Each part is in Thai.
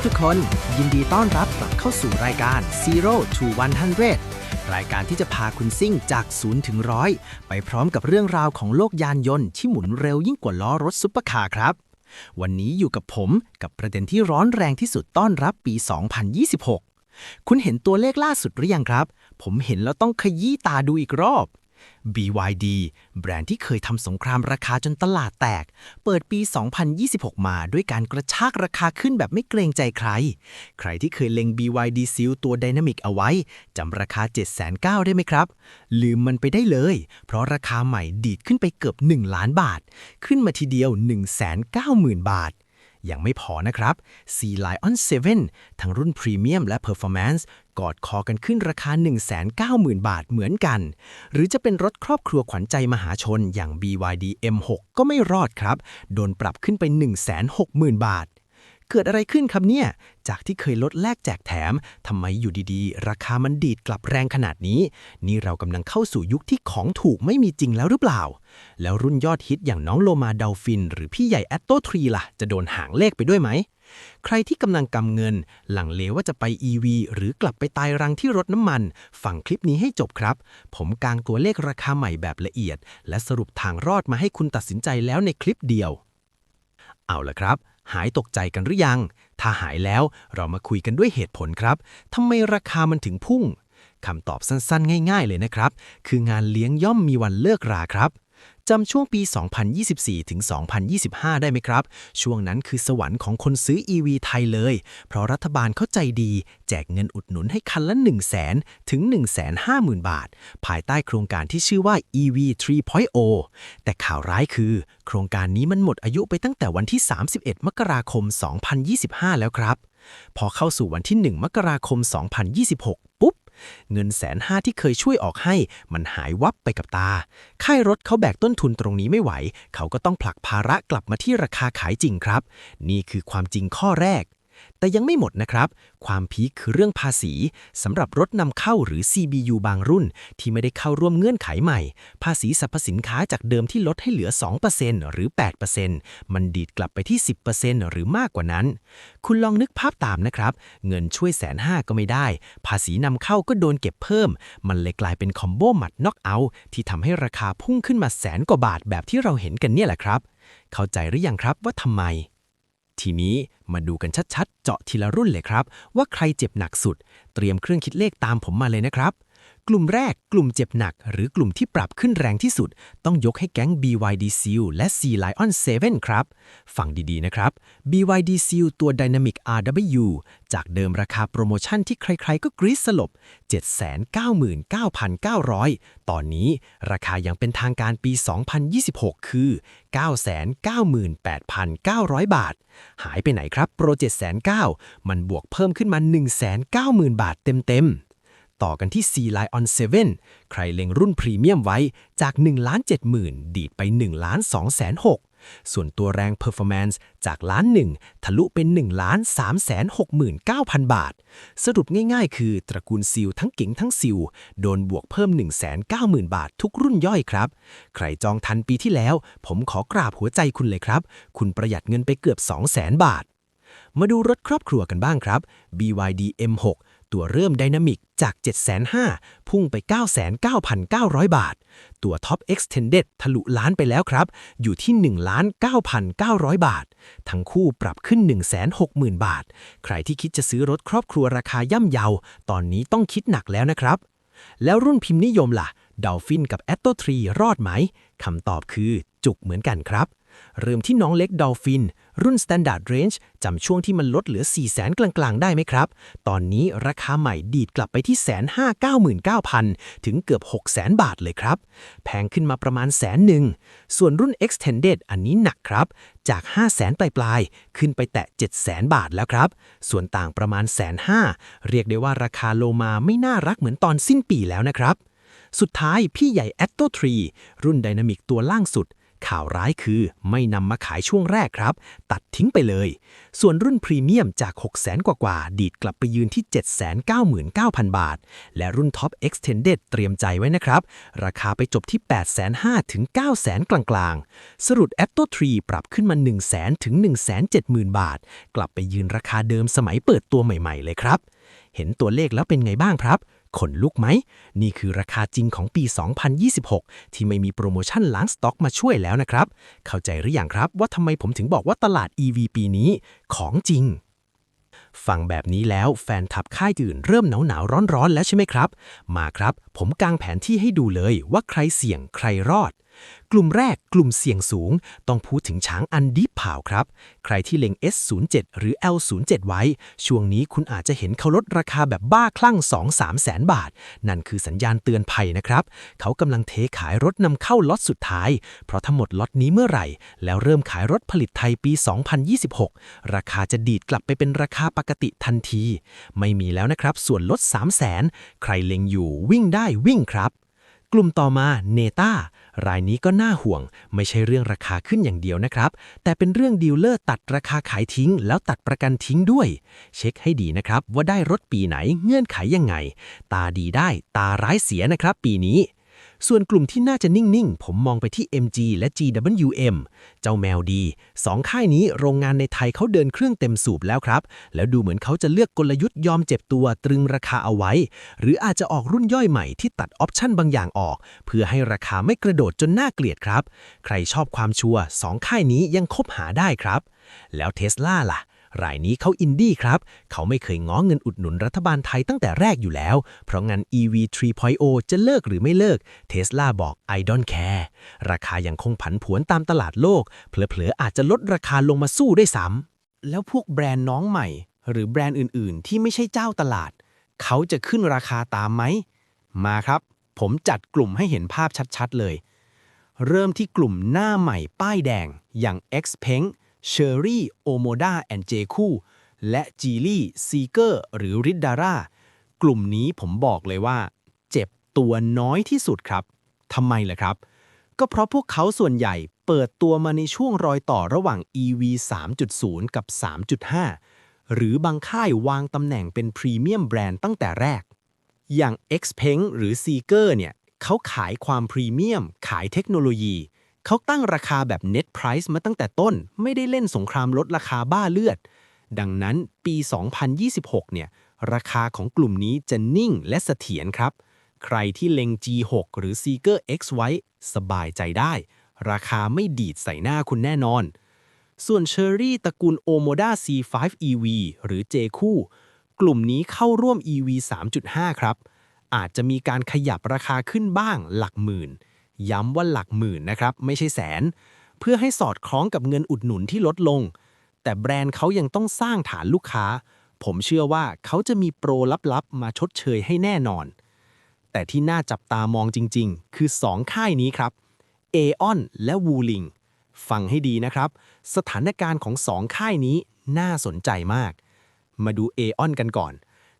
ครับทุกคน ยินดีต้อนรับกลับเข้าสู่รายการ Zero to 100 รายการที่จะพาคุณซิ่งจาก0ถึงร้อยไปพร้อมกับเรื่องราวของโลกยานยนต์ที่หมุนเร็วยิ่งกว่าล้อรถซุปเปอร์คาร์ครับ วันนี้อยู่กับผมกับประเด็นที่ร้อนแรงที่สุดต้อนรับปี 2026 คุณเห็นตัวเลขล่าสุดหรือยังครับ ผมเห็นแล้วต้องขยี้ตาดูอีกรอบ BYD แบรนด์ที่เคยทำสงครามราคาจนตลาดแตก เปิดปี 2026 มาด้วยการกระชากราคาขึ้นแบบไม่เกรงใจใคร ใครที่เคยเล็ง BYD Seal ตัว Dynamic เอาไว้จำราคา7,900ได้ไหมครับ ลืมมันไปได้เลย เพราะราคาใหม่ดีดขึ้นไปเกือบ 1 ล้านบาท ขึ้นมาทีเดียว 190,000 บาทยังไม่พอนะครับ Sea Lion 7 ทั้งรุ่นพรีเมียมและ Performance กอดคอกันขึ้นราคา 190,000 บาทเหมือนกัน หรือจะเป็นรถครอบครัวขวัญใจมหาชนอย่าง BYD M6 ก็ไม่รอดครับ โดนปรับขึ้นไป 160,000 บาท เกิดอะไรขึ้นครับเนี่ย จากที่เคยลดแลกแจกแถมทำไมอยู่ดีๆ ราคามันดีดกลับแรงขนาดนี้ นี่เรากำลังเข้าสู่ยุคที่ของถูกไม่มีจริงแล้วหรือเปล่า แล้วรุ่นยอดฮิตอย่างน้องโลมาดาฟิน หรือพี่ใหญ่แอตโตทรีล่ะ จะโดนหางเลขไปด้วยไหม ใครที่กำลังกำเงิน หลังเลว่าจะไป EV หรือกลับไปตายรังที่รถน้ำมัน ฟังคลิปนี้ให้จบครับ ผมกางตัวเลขราคาใหม่แบบละเอียด และสรุปทางรอดมาให้คุณตัดสินใจแล้วในคลิปเดียว เอาละครับ หายตกใจกันหรือยัง ถ้าหายแล้วเรามาคุยกันด้วยเหตุผลครับทำไมราคามันถึงพุ่งคำตอบสั้นๆ ง่าย ๆ เลยนะครับ คืองานเลี้ยงย่อมมีวันเลิกราครับ จำช่วงปี 2024 ถึง 2025 ได้ไหมครับ ช่วงนั้นคือสวรรค์ของคนซื้อ EV ไทยเลย เพราะรัฐบาลเข้าใจดี แจกเงินอุดหนุนให้คันละ 1 0 0 0 0แถึง 150,000 บาท ภายใต้โครงการที่ชื่อว่า EV 3.0 แต่ข่าวร้ายคือ โครงการนี้มันหมดอายุไปตั้งแต่วันที่ 31 มกราคม 2025 แล้วครับพอเข้าสู่วันที่ 1 มกราคม 2026ปุ๊บ เงินแสนห้าที่เคยช่วยออกให้ มันหายวับไปกับตา ค่ายรถเขาแบกต้นทุนตรงนี้ไม่ไหว เขาก็ต้องผลักภาระกลับมาที่ราคาขายจริงครับ นี่คือความจริงข้อแรก แต่ยังไม่หมดนะครับ ความพีคคือเรื่องภาษีสำหรับรถนำเข้าหรือ CBU บางรุ่น ที่ไม่ได้เข้าร่วมเงื่อนไขใหม่ ภาษีสรรพสินค้าจากเดิมที่ลดให้เหลือ 2%หรือ 8%มันดีดกลับไปที่ 10%หรือมากกว่านั้น คุณลองนึกภาพตามนะครับ เงินช่วยแสนห้าก็ไม่ได้ ภาษีนำเข้าก็โดนเก็บเพิ่ม มันเลยกลายเป็นคอมโบหมัดน็อกเอาท์ที่ทำให้ราคาพุ่งขึ้นมาแสนกว่าบาทแบบที่เราเห็นกันเนี่ยแหละครับ เข้าใจหรือยังครับว่าทำไม ทีนี้มาดูกันชัดๆ เจาะทีละรุ่นเลยครับ ว่าใครเจ็บหนักสุด เตรียมเครื่องคิดเลขตามผมมาเลยนะครับ กลุ่มแรกกลุ่มเจ็บหนัก หรือกลุ่มที่ปรับขึ้นแรงที่สุด ต้องยกให้แก๊ง BYD Seal และ Sea Lion 7 ครับ ฟังดีๆ นะครับ BYD Seal ตัว Dynamic RW จากเดิมราคาโปรโมชั่นที่ใครๆ ก็กรี๊ดสลบ 799,900 ตอนนี้ราคายังเป็นทางการปี 2026 คือ 998,900 บาท หายไปไหนครับ โปร 709,000มันบวกเพิ่มขึ้นมา 190,000 บาทเต็มๆ ต่อกันที่ Sea Lion 7 ใครเล็งรุ่นพรีเมียมไว้จาก1 70,000 ดีดไป1 2 6 0 0 0ส่วนตัวแรง Performance จากล้านหนึ่งทะลุเป็น1ล้าน3 6 9 0 0 0 บาท สรุปง่ายๆ คือตระกูลซิลทั้งเก๋งทั้งซิลโดนบวกเพิ่ม 190,000 บาททุกรุ่นย่อยครับ ใครจองทันปีที่แล้ว ผมขอกราบหัวใจคุณเลยครับ คุณประหยัดเงินไปเกือบ 200,000 บาทมาดูรถครอบครัวกันบ้างครับ BYD M6 ตัวเริ่ม Dynamic จาก 7,500พุ่งไป 99,900 บาท ตัว Top Extended ทะลุล้านไปแล้วครับ อยู่ที่ 1,9,900 บาท ทั้งคู่ปรับขึ้น 160,000 บาท ใครที่คิดจะซื้อรถครอบครัวราคาย่ำเยา ตอนนี้ต้องคิดหนักแล้วนะครับ แล้วรุ่นพิมพ์นิยมล่ะดอลฟินกับ a t t o 3รอดไหมคำตอบคือจุกเหมือนกันครับ เริ่มที่น้องเล็กดอลฟิน รุ่น Standard Range จำช่วงที่มันลดเหลือ 4 0 0แสนกลางๆ ได้ไหมครับ ตอนนี้ราคาใหม่ดีดกลับไปที่แสนห้าเก้าหมื่นเก้าพันถึงเกือบ6 0 0แสนบาทเลยครับ แพงขึ้นมาประมาณแสนหนึ่ง ส่วนรุ่น Extended อันนี้หนักครับ จาก 5 0 0แสนปลายๆ ขึ้นไปแตะ 7 0 0แสนบาทแล้วครับ ส่วนต่างประมาณแสนห้าเรียกได้ว่าราคาโลมาไม่น่ารักเหมือนตอนสิ้นปีแล้วนะครับสุดท้ายพี่ใหญ่ a t t o 3 รุ่น Dynamic ตัวล่างสุด ข่าวร้ายคือไม่นำมาขายช่วงแรกครับ ตัดทิ้งไปเลย ส่วนรุ่นพรีเมียมจาก 6 0 0 0 0กว่ากว่าๆดีดกลับไปยืนที่ 799,000 บาท และรุ่นท็อป Extended เตรียมใจไว้นะครับ ราคาไปจบที่ 8,500ถึง900,000กลางๆ สรุป Apto 3ปรับขึ้นมา 100,000ถึง170,000 บาท กลับไปยืนราคาเดิมสมัยเปิดตัวใหม่ๆ เลยครับ เห็นตัวเลขแล้วเป็นไงบ้างครับ ขนลุกไหม นี่คือราคาจริงของปี 2026 ที่ไม่มีโปรโมชั่นล้างสต็อกมาช่วยแล้วนะครับ เข้าใจหรือยังครับว่าทำไมผมถึงบอกว่าตลาด EV ปีนี้ของจริงฟังแบบนี้แล้วแฟนทับค่ายอื่นเริ่มหนาวหนาวร้อนร้อนๆแล้วใช่ไหมครับ มาครับ ผมกางแผนที่ให้ดูเลยว่าใครเสี่ยงใครรอด กลุ่มแรกกลุ่มเสี่ยงสูง ต้องพูดถึงช้างอันดิบเผาครับ ใครที่เล็ง S07 หรือ L07 ไว้ ช่วงนี้คุณอาจจะเห็นเขาลดราคาแบบบ้าคลั่ง 2-3 แสนบาท นั่นคือสัญญาณเตือนภัยนะครับ เขากำลังเทขายรถนำเข้าล็อตสุดท้าย เพราะถ้าหมดล็อตนี้เมื่อไหร่ แล้วเริ่มขายรถผลิตไทยปี 2026 ราคาจะดีดกลับไปเป็นราคาปกติทันที ไม่มีแล้วนะครับ ส่วนลด 3 0 0แสนใครเล็งอยู่วิ่งได้วิ่งครับ กลุ่มต่อมาเนต้า รายนี้ก็น่าห่วง ไม่ใช่เรื่องราคาขึ้นอย่างเดียวนะครับ แต่เป็นเรื่องดีลเลอร์ตัดราคาขายทิ้ง แล้วตัดประกันทิ้งด้วย เช็คให้ดีนะครับ ว่าได้รถปีไหนเงื่อนไขยังไง ตาดีได้ตาร้ายเสียนะครับ ปีนี้ ส่วนกลุ่มที่น่าจะนิ่ง ๆ ผมมองไปที่ MG และ GWM เจ้าแมวดีสองค่ายนี้โรงงานในไทยเขาเดินเครื่องเต็มสูบแล้วครับ แล้วดูเหมือนเขาจะเลือกกลยุทธ์ยอมเจ็บตัวตรึงราคาเอาไว้ หรืออาจจะออกรุ่นย่อยใหม่ที่ตัดออปชั่นบางอย่างออก เพื่อให้ราคาไม่กระโดดจนน่าเกลียดครับ ใครชอบความชัวร์สองค่ายนี้ยังคบหาได้ครับ แล้วเทสลาล่ะ รายนี้เขาอินดี้ครับ เขาไม่เคยง้อเงินอุดหนุนรัฐบาลไทยตั้งแต่แรกอยู่แล้ว เพราะงั้น EV 3.0 จะเลิกหรือไม่เลิกเทสลาบอก I don't care ราคายังคงผันผวนตามตลาดโลก เผลอๆอาจจะลดราคาลงมาสู้ได้ซ้ำแล้วพวกแบรนด์น้องใหม่ หรือแบรนด์อื่นๆ ที่ไม่ใช่เจ้าตลาด เขาจะขึ้นราคาตามไหมมาครับ ผมจัดกลุ่มให้เห็นภาพชัดๆเลย เริ่มที่กลุ่มหน้าใหม่ป้ายแดงอย่าง Xpeng Cherry Omoda and j c u และ g e e l y Seeker หรือ Riddara กลุ่มนี้ผมบอกเลยว่า เจ็บตัวน้อยที่สุดครับทำไมล่ะครับ ก็เพราะพวกเขาส่วนใหญ่เปิดตัวมาในช่วงรอยต่อระหว่าง EV 3.0 กับ 3.5 หรือบางค่ายวางตำแหน่งเป็นพรีเมียมแบรนด์ตั้งแต่แรก อย่าง Xpeng หรือ Seeker เนี่ยเขาขายความพรีเมียม ขายเทคโนโลยี เขาตั้งราคาแบบ Net Price มาตั้งแต่ต้น ไม่ได้เล่นสงครามลดราคาบ้าเลือด ดังนั้นปี 2026 เนี่ย ราคาของกลุ่มนี้จะนิ่งและเสถียรครับ ใครที่เล็ง G6 หรือ Seeker X ไว้ สบายใจได้ ราคาไม่ดีดใส่หน้าคุณแน่นอน ส่วน Cherry ตระกูล Omoda C5 EV หรือ J คู่ กลุ่มนี้เข้าร่วม EV 3.5 ครับ อาจจะมีการขยับราคาขึ้นบ้างหลักหมื่น ย้ำว่าหลักหมื่นนะครับ ไม่ใช่แสน เพื่อให้สอดคล้องกับเงินอุดหนุนที่ลดลง แต่แบรนด์เขายังต้องสร้างฐานลูกค้า ผมเชื่อว่าเขาจะมีโปรลับๆ มาชดเชยให้แน่นอน แต่ที่น่าจับตามองจริง ๆ คือ 2 ค่ายนี้ครับ Aeon และ Wuling ฟังให้ดีนะครับ สถานการณ์ของ 2 ค่ายนี้น่าสนใจมาก มาดู Aeon กันก่อน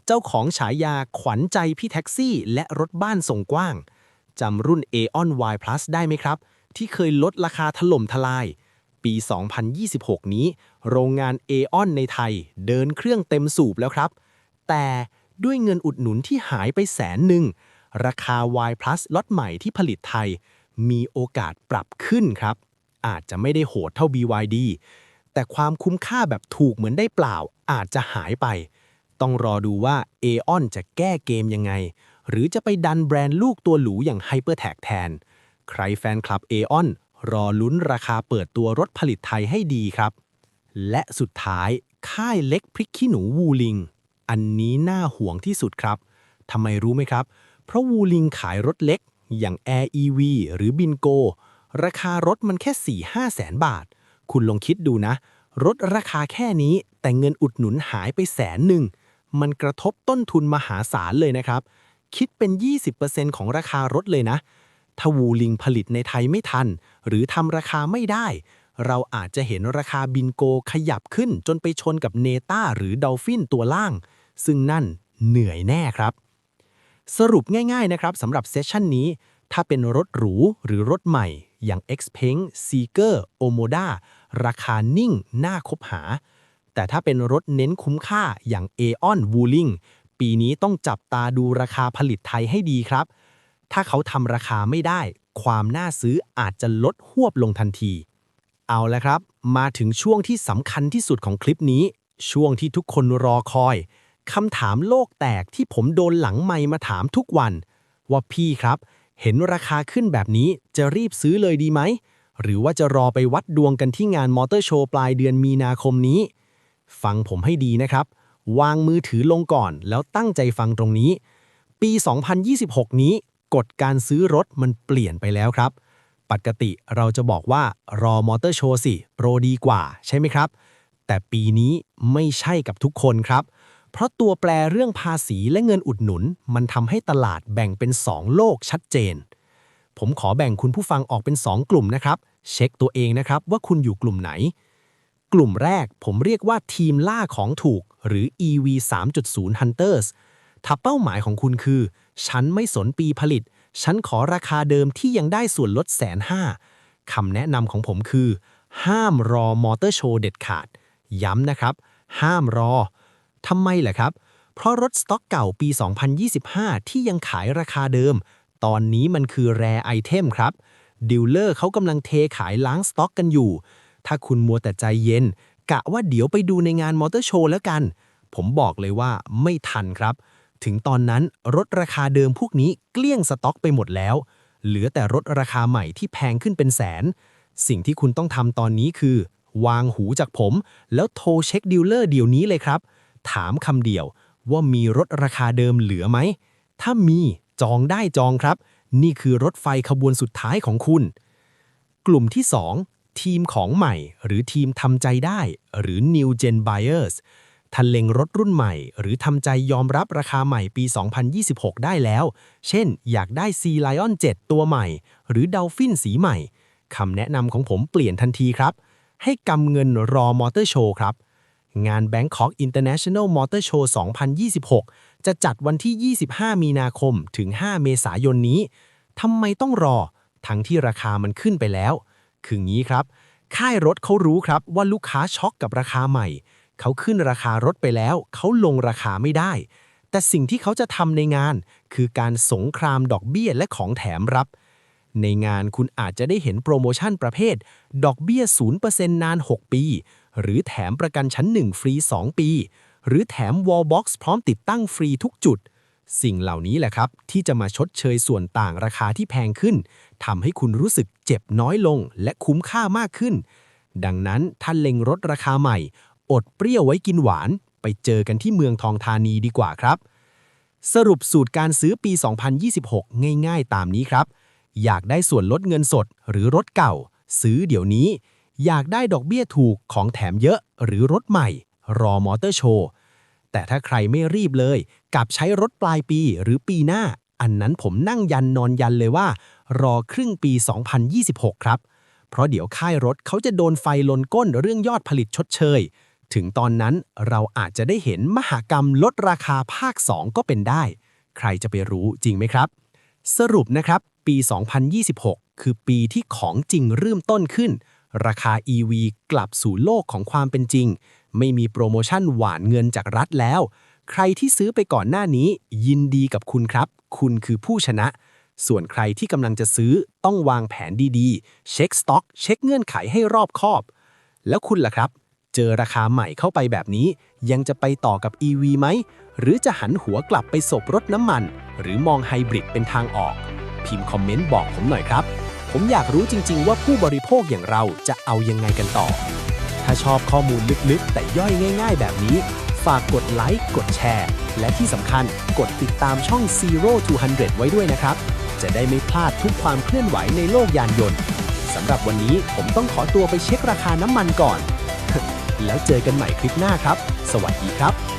เจ้าของฉายาขวัญใจพี่แท็กซี่ และรถบ้านทรงกว้าง จำรุ่น Aeon Y Plus ได้ไหมครับ ที่เคยลดราคาถล่มทลาย ปี 2026 นี้ โรงงาน Aeon ในไทย เดินเครื่องเต็มสูบแล้วครับ แต่ด้วยเงินอุดหนุนที่หายไปแสนหนึ่ง ราคา Y Plus ล็อตใหม่ที่ผลิตไทย มีโอกาสปรับขึ้นครับ อาจจะไม่ได้โหดเท่า BYD แต่ความคุ้มค่าแบบถูกเหมือนได้เปล่าอาจจะหายไป ต้องรอดูว่า Aeon จะแก้เกมยังไง หรือจะไปดันแบรนด์ลูกตัวหรูอย่าง HyperTag แทน ใครแฟนคลับ Aeon รอลุ้นราคาเปิดตัวรถผลิตไทยให้ดีครับ และสุดท้ายค่ายเล็กพริกขี้หนูวูลิง อันนี้น่าห่วงที่สุดครับทำไมรู้ไหมครับ เพราะวูลิงขายรถเล็ก อย่าง Air EV หรือบินโกราคารถมันแค่ 4-5แสนบาท คุณลองคิดดูนะ รถราคาแค่นี้แต่เงินอุดหนุนหายไปแสนหนึ่ง มันกระทบต้นทุนมหาศาลเลยนะครับ คิดเป็น 20%ของราคารถเลยนะ ถ้าวูลิงผลิตในไทยไม่ทัน หรือทำราคาไม่ได้ เราอาจจะเห็นราคาบินโกขยับขึ้นจนไปชนกับเนต้าหรือดอลฟินตัวล่าง ซึ่งนั่นเหนื่อยแน่ครับ สรุปง่ายๆนะครับสำหรับเซสชันนี้ ถ้าเป็นรถหรูหรือรถใหม่ อย่าง Xpeng Seeker Omoda ราคานิ่งน่าคบหา แต่ถ้าเป็นรถเน้นคุ้มค่าอย่าง Aeon Wuling ปีนี้ต้องจับตาดูราคาผลิตไทยให้ดีครับ ถ้าเขาทำราคาไม่ได้ ความน่าซื้ออาจจะลดหวบลงทันที เอาละครับ มาถึงช่วงที่สำคัญที่สุดของคลิปนี้ ช่วงที่ทุกคนรอคอยคำถามโลกแตกที่ผมโดนหลังไมมาถามทุกวัน ว่าพี่ครับ เห็นราคาขึ้นแบบนี้จะรีบซื้อเลยดีไหม หรือว่าจะรอไปวัดดวงกันที่งานมอเตอร์โชว์ปลายเดือนมีนาคมนี้ ฟังผมให้ดีนะครับ วางมือถือลงก่อน แล้วตั้งใจฟังตรงนี้ ปี 2026 นี้กฎการซื้อรถมันเปลี่ยนไปแล้วครับ ปกติเราจะบอกว่ารอมอเตอร์โชว์สิ โปรดีกว่าใช่ไหมครับ แต่ปีนี้ไม่ใช่กับทุกคนครับ เพราะตัวแปรเรื่องภาษีและเงินอุดหนุน มันทำให้ตลาดแบ่งเป็น 2 โลกชัดเจน ผมขอแบ่งคุณผู้ฟังออกเป็น 2 กลุ่มนะครับ เช็คตัวเองนะครับว่าคุณอยู่กลุ่มไหน กลุ่มแรกผมเรียกว่าทีมล่าของถูกหรือ EV 3.0 Hunters ถ้าเป้าหมายของคุณคือ ฉันไม่สนปีผลิต ฉันขอราคาเดิมที่ยังได้ส่วนลดแสนห้าคำแนะนำของผมคือ ห้ามรอมอเตอร์โชว์เด็ดขาด ย้ำนะครับ ห้ามรอทำไมล่ะครับ เพราะรถสต็อกเก่าปี 2025 ที่ยังขายราคาเดิม ตอนนี้มันคือแรไอเทมครับดีลเลอร์เขากำลังเทขายล้างสต็อกกันอยู่ ถ้าคุณมัวแต่ใจเย็น กะว่าเดี๋ยวไปดูในงานมอเตอร์โชว์แล้วกัน ผมบอกเลยว่าไม่ทันครับ ถึงตอนนั้นรถราคาเดิมพวกนี้เกลี้ยงสต็อกไปหมดแล้ว เหลือแต่รถราคาใหม่ที่แพงขึ้นเป็นแสน สิ่งที่คุณต้องทำตอนนี้คือ วางหูจากผม แล้วโทรเช็คดีลเลอร์เดี๋ยวนี้เลยครับ ถามคำเดียวว่ามีรถราคาเดิมเหลือไหม ถ้ามีจองได้จองครับ นี่คือรถไฟขบวนสุดท้ายของคุณ กลุ่มที่ 2 ทีมของใหม่ หรือทีมทำใจได้ หรือ New Gen Buyers ทันเล็งรถรุ่นใหม่ หรือทำใจยอมรับราคาใหม่ปี 2026 ได้แล้ว เช่น อยากได้ Sea Lion 7 ตัวใหม่ หรือ Dolphin สีใหม่คำแนะนำของผมเปลี่ยนทันทีครับ ให้กำเงินรอมอเตอร์โชว์ครับ งาน Bangkok International Motor Show 2026 จะจัดวันที่ 25 มีนาคมถึง 5 เมษายนนี้ทำไมต้องรอ ทั้งที่ราคามันขึ้นไปแล้ว คืองี้ครับ ค่ายรถเขารู้ครับว่าลูกค้าช็อกกับราคาใหม่ เขาขึ้นราคารถไปแล้ว เขาลงราคาไม่ได้ แต่สิ่งที่เขาจะทำในงาน คือการสงครามดอกเบี้ยและของแถมรับ ในงานคุณอาจจะได้เห็นโปรโมชั่นประเภท ดอกเบี้ย 0%นาน 6 ปี หรือแถมประกันชั้น 1 ฟรี 2 ปี หรือแถม Wallbox พร้อมติดตั้งฟรีทุกจุดสิ่งเหล่านี้แหละครับ ที่จะมาชดเชยส่วนต่างราคาที่แพงขึ้นทำให้คุณรู้สึก เจ็บน้อยลงและคุ้มค่ามากขึ้น ดังนั้นถ้านเล็งรถราคาใหม่ อดเปรี้ยวไว้กินหวาน ไปเจอกันที่เมืองทองธานีดีกว่าครับ สรุปสูตรการซื้อปี 2026 ง่ายๆ ตามนี้ครับ อยากได้ส่วนลดเงินสด หรือรถเก่า ซื้อเดี๋ยวนี้ อยากได้ดอกเบี้ยถูกของแถมเยอะ หรือรถใหม่ รอมอเตอร์โชว์แต่ถ้าใครไม่รีบเลย กลับใช้รถปลายปีหรือปีหน้า อันนั้นผมนั่งยันนอนยันเลยว่า รอครึ่งปี 2026 ครับ เพราะเดี๋ยวค่ายรถเขาจะโดนไฟลนก้นเรื่องยอดผลิตชดเชย ถึงตอนนั้นเราอาจจะได้เห็นมหากรรมลดราคาภาค 2 ก็เป็นได้ ใครจะไปรู้จริงไหมครับ สรุปนะครับ ปี 2026 คือปีที่ของจริงเริ่มต้นขึ้น ราคา EV กลับสู่โลกของความเป็นจริง ไม่มีโปรโมชั่นหวานเงินจากรัฐแล้ว ใครที่ซื้อไปก่อนหน้านี้ ยินดีกับคุณครับ คุณคือผู้ชนะ ส่วนใครที่กำลังจะซื้อต้องวางแผนดีๆ เช็คสต็อก เช็คเงื่อนไขให้รอบคอบ แล้วคุณล่ะครับ เจอราคาใหม่เข้าไปแบบนี้ ยังจะไปต่อกับ EV ไหม หรือจะหันหัวกลับไปสบรถน้ำมัน หรือมองไฮบริดเป็นทางออก พิมพ์คอมเมนต์บอกผมหน่อยครับ ผมอยากรู้จริง ๆ ว่าผู้บริโภคอย่างเราจะเอายังไงกันต่อ ถ้าชอบข้อมูลลึกๆ แต่ย่อยง่าย ๆ แบบนี้ ฝากกดไลค์ กดแชร์ และที่สำคัญกดติดตามช่อง Zero to 100 ไว้ด้วยนะครับ จะได้ไม่พลาดทุกความเคลื่อนไหวในโลกยานยนต์สำหรับวันนี้ผมต้องขอตัวไปเช็คราคาน้ำมันก่อน แล้วเจอกันใหม่คลิปหน้าครับ สวัสดีครับ